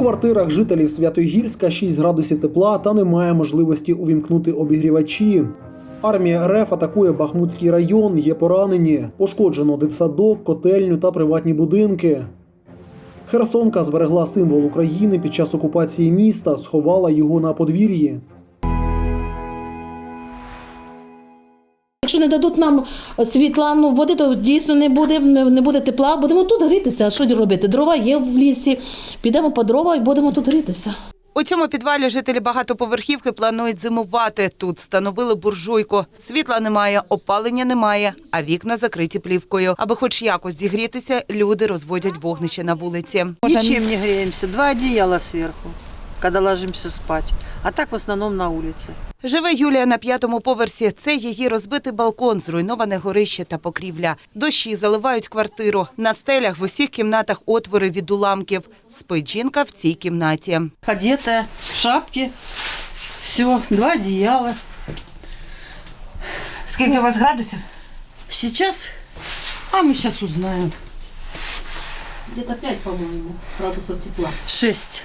квартирах жителів Святогірська 6 градусів тепла та немає можливості увімкнути обігрівачі. Армія РФ атакує Бахмутський район, є поранені, пошкоджено дитсадок, котельню та приватні будинки. Херсонка зберегла символ України під час окупації міста, сховала його на подвір'ї. Якщо не дадуть нам світла, ну води, то дійсно не буде, не буде тепла. Будемо тут грітися. А що робити? Дрова є в лісі. Підемо по дрова і будемо тут грітися. У цьому підвалі жителі багатоповерхівки планують зимувати. Тут встановили буржуйку. Світла немає, опалення немає, а вікна закриті плівкою. Аби хоч якось зігрітися, люди розводять вогнище на вулиці. Ничем не греемся. Два одеяла сверху, когда ложимся спать. А так в основном на улице. Живе Юлія на п'ятому поверсі. Це її розбитий балкон, зруйноване горище та покрівля. Дощі заливають квартиру. На стелях в усіх кімнатах отвори від уламків. Спить жінка в цій кімнаті. Одетая, в шапке. Все, два одеяла. Скільки у вас градусів? Сейчас, а мы сейчас узнаем. Где-то 5, по-моєму, градусів тепла. Шесть.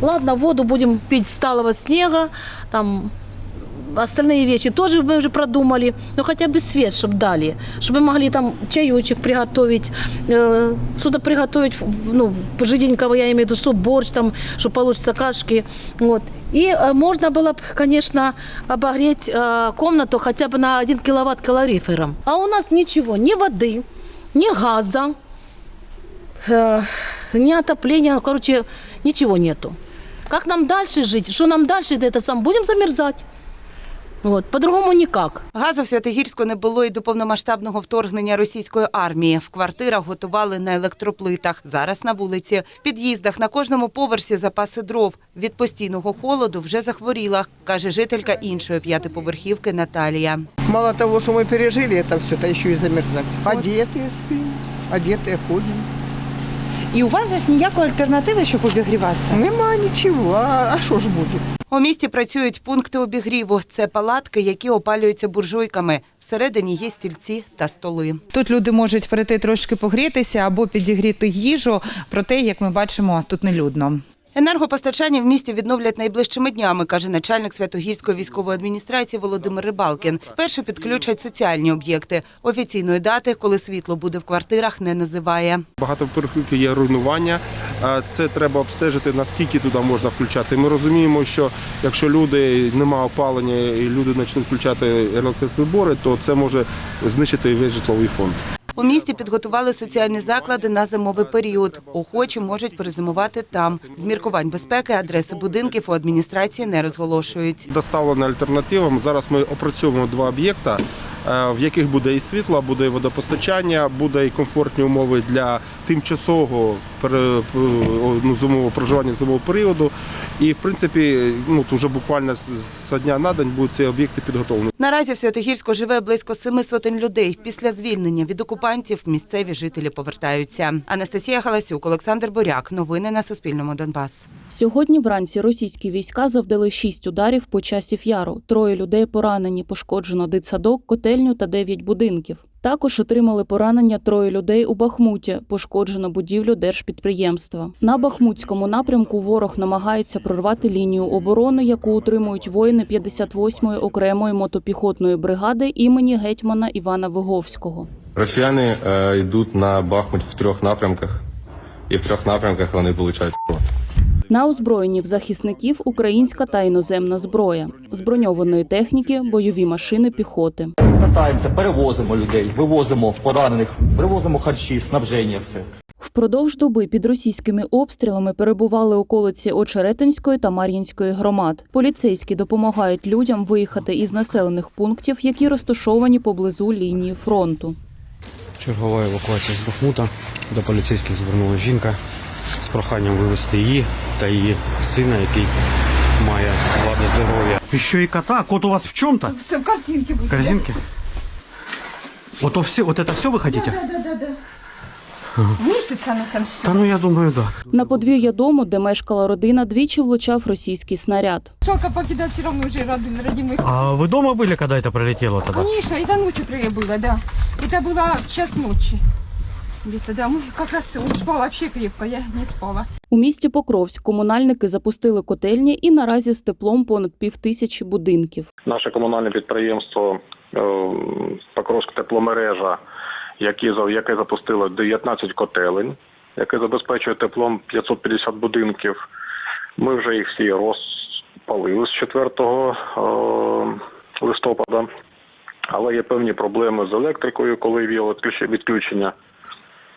Ладно, воду будем пить с талого снега, там остальные вещи тоже мы уже продумали, но хотя бы свет, чтобы дали, чтобы мы могли там чаечек приготовить, э, что-то приготовить, ну, жиденького, я имею в виду суп, борщ, там, чтобы получится кашки, вот. И э, можно было бы, конечно, обогреть э, комнату хотя бы на 1 киловатт калорифером. А у нас ничего, ни воды, ни газа, э, ни отопления, короче, ничего нету. Как нам дальше жить? Что нам дальше это сам? Будем замерзать. Вот. По-другому никак. Газу в Святогірську не було і до повномасштабного вторгнення російської армії. В квартирах готували на електроплитах. Зараз на вулиці. В під'їздах на кожному поверсі запаси дров. Від постійного холоду вже захворіла, каже жителька іншої п'ятиповерхівки Наталія. Мало того, что мы пережили это все, то еще и замерзать. Одетые спим, одетые ходим. І у вас же ж ніякої альтернативи, щоб обігріватися. Нема нічого, а, а що ж буде? У місті працюють пункти обігріву. Це палатки, які опалюються буржуйками. Всередині є стільці та столи. Тут люди можуть прийти трошки погрітися або підігріти їжу, проте, як ми бачимо, тут не людно. Енергопостачання в місті відновлять найближчими днями, каже начальник Святогірської військової адміністрації Володимир Рибалкін. Спершу підключать соціальні об'єкти. Офіційної дати, коли світло буде в квартирах, не називає. Багатоповерхівки є руйнування. а Це треба обстежити, наскільки туди можна включати. Ми розуміємо, що якщо люди немає опалення і люди почнуть включати електроприбори, то це може знищити весь житловий фонд. У місті підготували соціальні заклади на зимовий період. Охочі можуть перезимувати там. З міркувань безпеки адреси будинків у адміністрації не розголошують. Доставлена альтернативам. Зараз ми опрацьовуємо два об'єкта, в яких буде і світло, буде і водопостачання, буде і комфортні умови для тимчасового пере- ну, зимового проживання зимового періоду. І в принципі, ну то вже буквально з- дня на день будуть ці об'єкти підготовлені. Наразі в Святогірську живе близько семи сотень людей. Після звільнення від окупантів місцеві жителі повертаються. Анастасія Галасюк, Олександр Боряк. Новини на Суспільному. Донбас. Сьогодні вранці російські війська завдали шість ударів по часів яру. Троє людей поранені, пошкоджено дитсадок, котельню та дев'ять будинків. Також отримали поранення троє людей у Бахмуті, пошкоджено будівлю держпідприємства. На Бахмутському напрямку ворог намагається прорвати лінію оборони, яку утримують воїни 58-ї окремої мотопіхотної бригади імені гетьмана Івана Виговського. Росіяни е, йдуть на Бахмут в трьох напрямках, і в трьох напрямках вони получають. На озброєнні в захисників українська та іноземна зброя, з броньованої техніки, бойові машини піхоти. Катаємося, перевозимо людей, вивозимо поранених, привозимо харчі, снабження, все. Впродовж доби під російськими обстрілами перебували околиці Очеретинської та Мар'їнської громад. Поліцейські допомагають людям виїхати із населених пунктів, які розташовані поблизу лінії фронту. Чергова евакуація з Бахмута. До поліцейських звернулася жінка з проханням вивезти її та її сина, який має вади здоров'я. Еще и кота. Кот у вас в чем-то? Все в картинки буде. Корзинки? Вот, то все, вот это все вы хотите? Да, да, да. Місяця на там все. Да ну я думаю, да. На подвір'я дому, де мешкала родина, двічі влучав російський снаряд. Жалко покидать все равно уже родин, родимых. А вы дома были, когда это пролетело тогда? Конечно, это ночью было, да. Это было в час ночи. где-то домой. Как раз спала вообще крепко, я не спала. У місті Покровськ комунальники запустили котельні і наразі з теплом понад півтисячі будинків. Наше комунальне підприємство е, Покровська тепломережа, яке, яке запустило 19 котелень, яке забезпечує теплом 550 будинків. Ми вже їх всі розпалили з 4 е, листопада. Але є певні проблеми з електрикою, коли є відключення.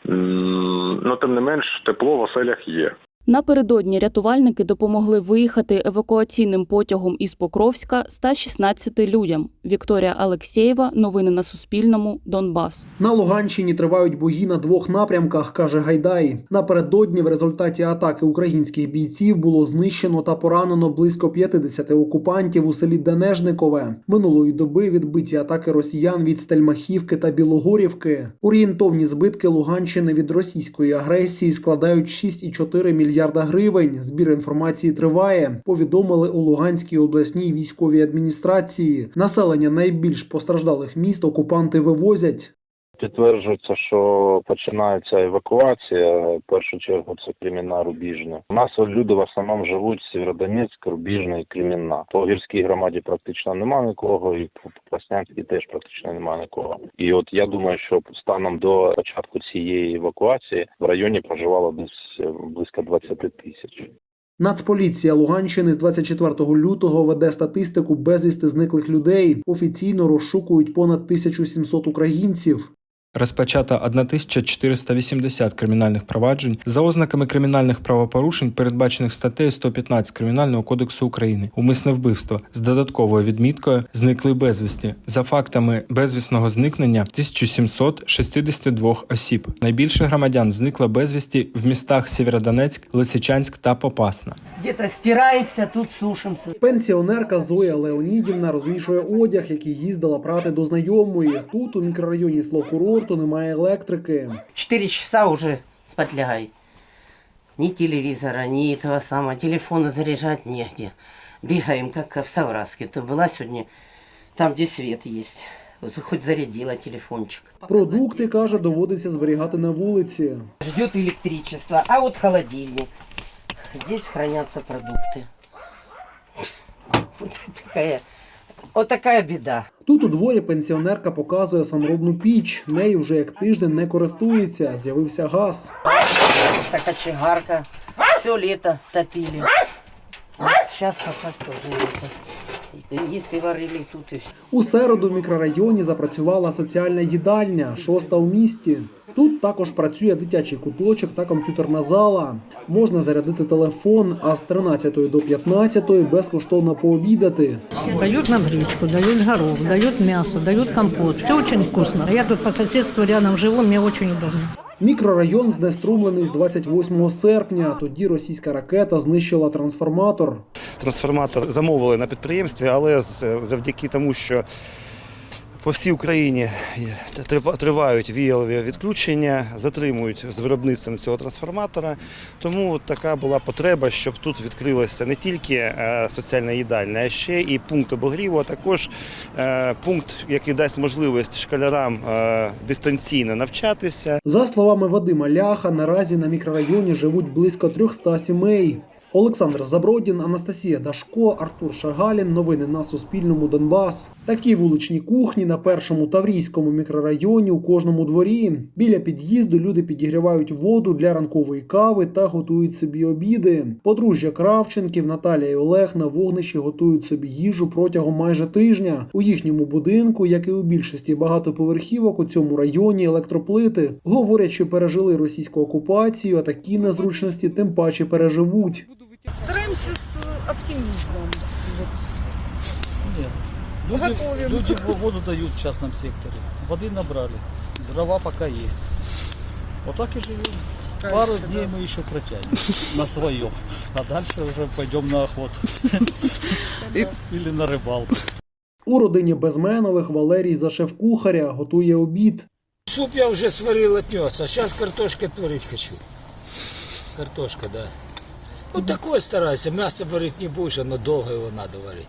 Ну, тим не менш, тепло в оселях є. Напередодні рятувальники допомогли виїхати евакуаційним потягом із Покровська 116 людям. Вікторія Алексєєва. Новини на Суспільному. Донбас. На Луганщині тривають бої на двох напрямках, каже Гайдай. Напередодні в результаті атаки українських бійців було знищено та поранено близько 50 окупантів у селі Денежникове. Минулої доби відбиті атаки росіян від Стельмахівки та Білогорівки. Орієнтовні збитки Луганщини від російської агресії складають 6,4 мільярда гривень. Збір інформації триває. Повідомили у Луганській обласній військовій адміністрації. Населення найбільш постраждалих міст окупанти вивозять. Підтверджується, що починається евакуація. В першу чергу це Кремінна Рубіжне. У нас люди в основному живуть Сєвєродонецьк, Рубіжне і Кремінна. По гірській громаді практично немає нікого, і по Краснянській теж практично немає нікого. І от я думаю, що станом до початку цієї евакуації в районі проживало десь е, близько 20 тисяч. Нацполіція Луганщини з 24 лютого веде статистику безвісти зниклих людей. Офіційно розшукують понад 1700 українців. Розпочато 1480 кримінальних проваджень за ознаками кримінальних правопорушень, передбачених статтею 115 Кримінального кодексу України, умисне вбивство з додатковою відміткою зникли безвісті за фактами безвісного зникнення 1762 осіб. Найбільше громадян зникло безвісті в містах Сєвєродонецьк, Лисичанськ та Попасна. Где-то стираемся, тут сушимся. Пенсіонерка Зоя Леонідівна розвішує одяг, який їздила прати до знайомої. Тут у мікрорайоні Словкурорту немає електрики. Четыре часа уже спать лягай. Ни телевизора, ни этого самого. Телефона заряжать негде. Бегаем, как в Савраске. Ты была сегодня там, где свет есть. Вот Хоть зарядила телефончик. Продукти каже, доводиться зберігати на вулиці. Ждет электричество. А вот холодильник. Здесь хранятся продукты. Вот такая, вот біда. Тут у дворі пенсіонерка показує саморобну піч. Нею вже як тиждень не користується. З'явився газ. Така чигарка. Все літо топили. Зараз сейчас теж тоже это. И Если варили тут и все. У середу в мікрорайоні запрацювала соціальна їдальня, шоста у місті. Тут також працює дитячий куточок та комп'ютерна зала. Можна зарядити телефон, а з 13 до 15 безкоштовно пообідати. Дают нам гречку, дают горох, дают мясо, дают компот. Все очень вкусно. Я тут по соседству рядом живу, мне очень удобно. Мікрорайон знеструмлений з 28 серпня. Тоді російська ракета знищила трансформатор. Трансформатор замовили на підприємстві, але завдяки тому, що по всій Україні трива- тривають віялові відключення, затримують з виробництвом цього трансформатора. Тому така була потреба, щоб тут відкрилася не тільки е, соціальна їдальня, а ще і пункт обогріву, а також е, пункт, який дасть можливість школярам е, дистанційно навчатися. За словами Вадима Ляха, наразі на мікрорайоні живуть близько 300 сімей. Олександр Забродін, Анастасія Дашко, Артур Шагалін. Новини на Суспільному Донбас. Такі вуличні кухні на першому таврійському мікрорайоні у кожному дворі. Біля під'їзду люди підігрівають воду для ранкової кави та готують собі обіди. Подружжя Кравченків Наталія і Олег на вогнищі готують собі їжу протягом майже тижня. У їхньому будинку, як і у більшості багатоповерхівок у цьому районі, електроплити говорять, що пережили російську окупацію, а такі незручності тим паче переживуть. Стараемся с оптимизмом. Вот. Люди, Готовим. люди воду дают в частном секторе. Воды набрали. Дрова пока есть. Вот так и живем. Хорошо, Пару да. дней мы еще протянем на своем. А дальше уже пойдем на охоту. Или на рыбалку. У родині Безменових Валерій за шеф-кухаря готує обід. Суп я уже сварил, отнес, а сейчас картошка творить хочу. Картошка, да. Ну такой старайся, мясо варить не будешь, оно долго его надо варить.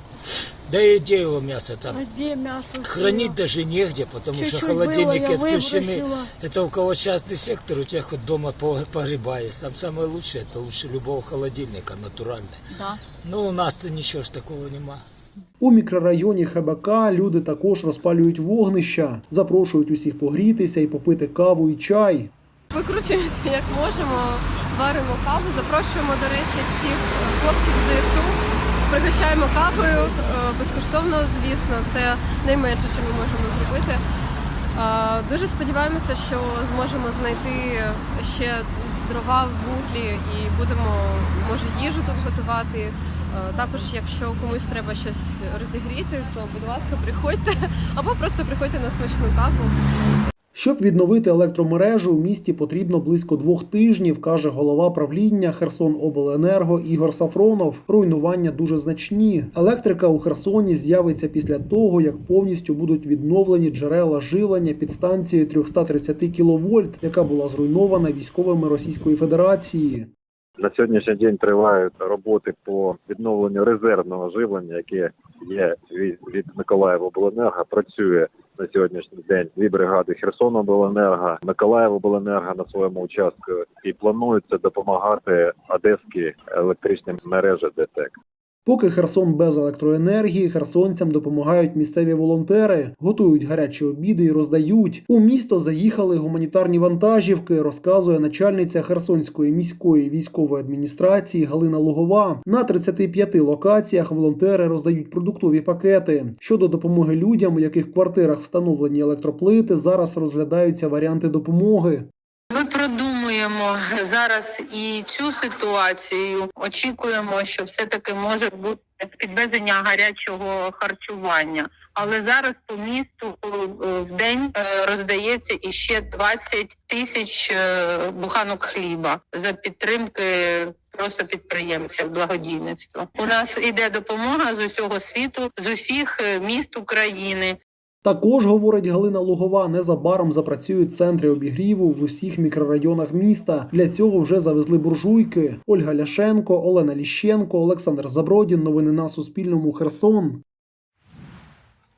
Да и где его мясо там? Где мясо? Хранить даже негде, потому что Чуть-чуть холодильники было, я отключены. выбросила. Это у кого частный сектор, у тех вот дома по- погреба есть. Там самое лучшее, это лучше любого холодильника, натуральное. Да. Ну, у нас-то ничего ж такого нема. У мікрорайоні ХБК люди також розпалюють вогнища, запрошують усіх погрітися і попити каву і чай. Викручуємося як можемо, варимо каву, запрошуємо, до речі, всіх хлопців ЗСУ. Пригощаємо кавою е, безкоштовно, звісно, це найменше, що ми можемо зробити. Е, Дуже сподіваємося, що зможемо знайти ще дрова, вуглі і будемо, може, їжу тут готувати. Е, Також, якщо комусь треба щось розігріти, то будь ласка, приходьте або просто приходьте на смачну каву. Щоб відновити електромережу, у місті потрібно близько двох тижнів, каже голова правління Херсонобленерго Ігор Сафронов. Руйнування дуже значні. Електрика у Херсоні з'явиться після того, як повністю будуть відновлені джерела живлення під станцією 330 кВт, яка була зруйнована військовими Російської Федерації. На сьогоднішній день тривають роботи по відновленню резервного живлення, яке є від, від Миколаївобленерго. Працює на сьогоднішній день дві бригади Херсонобленерго, Миколаївобленерго на своєму участку і планується допомагати Одеській електричній мережі ДТЕК. Поки Херсон без електроенергії, херсонцям допомагають місцеві волонтери, готують гарячі обіди і роздають. У місто заїхали гуманітарні вантажівки, розказує начальниця Херсонської міської військової адміністрації Галина Лугова. На 35 локаціях волонтери роздають продуктові пакети. Щодо допомоги людям, у яких в квартирах встановлені електроплити, зараз розглядаються варіанти допомоги. Продумуємо зараз і цю ситуацію. Очікуємо, що все-таки може бути підвезення гарячого харчування. Але зараз по місту е, в день е, роздається іще 20 тисяч е, буханок хліба за підтримки просто підприємців благодійництва. У нас іде допомога з усього світу, з усіх міст України. Також, говорить Галина Лугова, незабаром запрацюють центри обігріву в усіх мікрорайонах міста. Для цього вже завезли буржуйки. Ольга Ляшенко, Олена Ліщенко, Олександр Забродін. Новини на Суспільному. Херсон.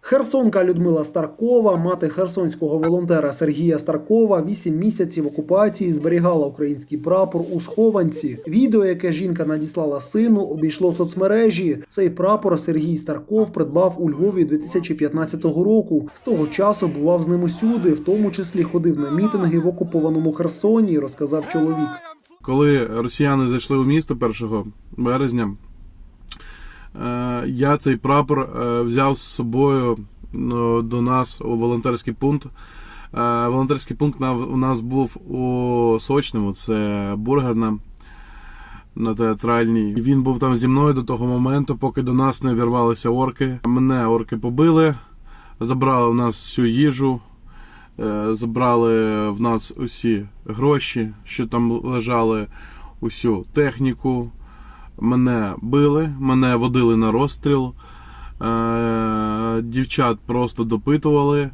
Херсонка Людмила Старкова, мати херсонського волонтера Сергія Старкова, 8 місяців окупації зберігала український прапор у схованці. Відео, яке жінка надіслала сину, обійшло соцмережі. Цей прапор Сергій Старков придбав у Львові 2015 року. З того часу бував з ним усюди, в тому числі ходив на мітинги в окупованому Херсоні, розказав чоловік. Коли росіяни зайшли у місто 1 березня, я цей прапор е, взяв з собою ну, до нас у волонтерський пункт. Е, Волонтерський пункт у нас був у Сочному, це бургерна на театральній. Він був там зі мною до того моменту, поки до нас не вірвалися орки. Мене орки побили, забрали в нас всю їжу, е, забрали в нас усі гроші, що там лежали, усю техніку. Мене били, мене водили на розстріл. Е, Дівчат просто допитували.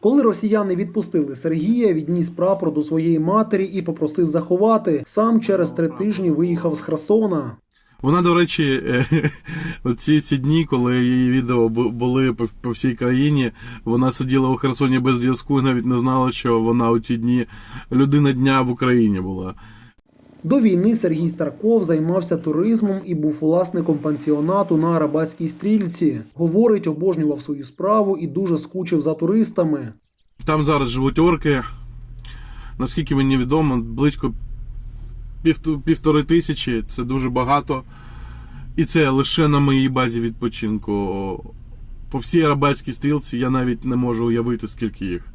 Коли росіяни відпустили Сергія, відніс прапор до своєї матері і попросив заховати. Сам через три тижні виїхав з Херсона. Вона, до речі, е, ці ці дні, коли її відео були по, по всій країні, вона сиділа у Херсоні без зв'язку і навіть не знала, що вона у ці дні людина дня в Україні була. До війни Сергій Старков займався туризмом і був власником пансіонату на Арабатській стрільці. Говорить, обожнював свою справу і дуже скучив за туристами. Там зараз живуть орки. Наскільки мені відомо, близько півтори тисячі це дуже багато. І це лише на моїй базі відпочинку. По всій арабатській стрілці я навіть не можу уявити, скільки їх.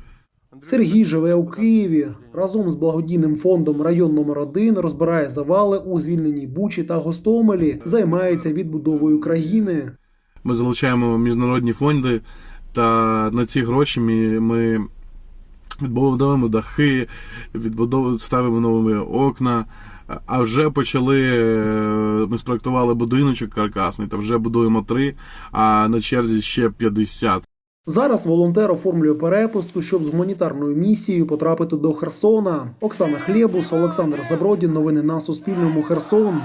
Сергій живе у Києві. Разом з благодійним фондом район номер 1 розбирає завали у звільненій Бучі та Гостомелі, займається відбудовою країни. Ми залучаємо міжнародні фонди, та на ці гроші ми, відбудовуємо дахи, відбудовуємо, ставимо нові окна. А вже почали. е, Ми спроектували будиночок каркасний, та вже будуємо три, а на черзі ще 50. Зараз волонтер оформлює перепустку, щоб з гуманітарною місією потрапити до Херсона. Оксана Хлєбус, Олександр Забродін. Новини на Суспільному. Херсон.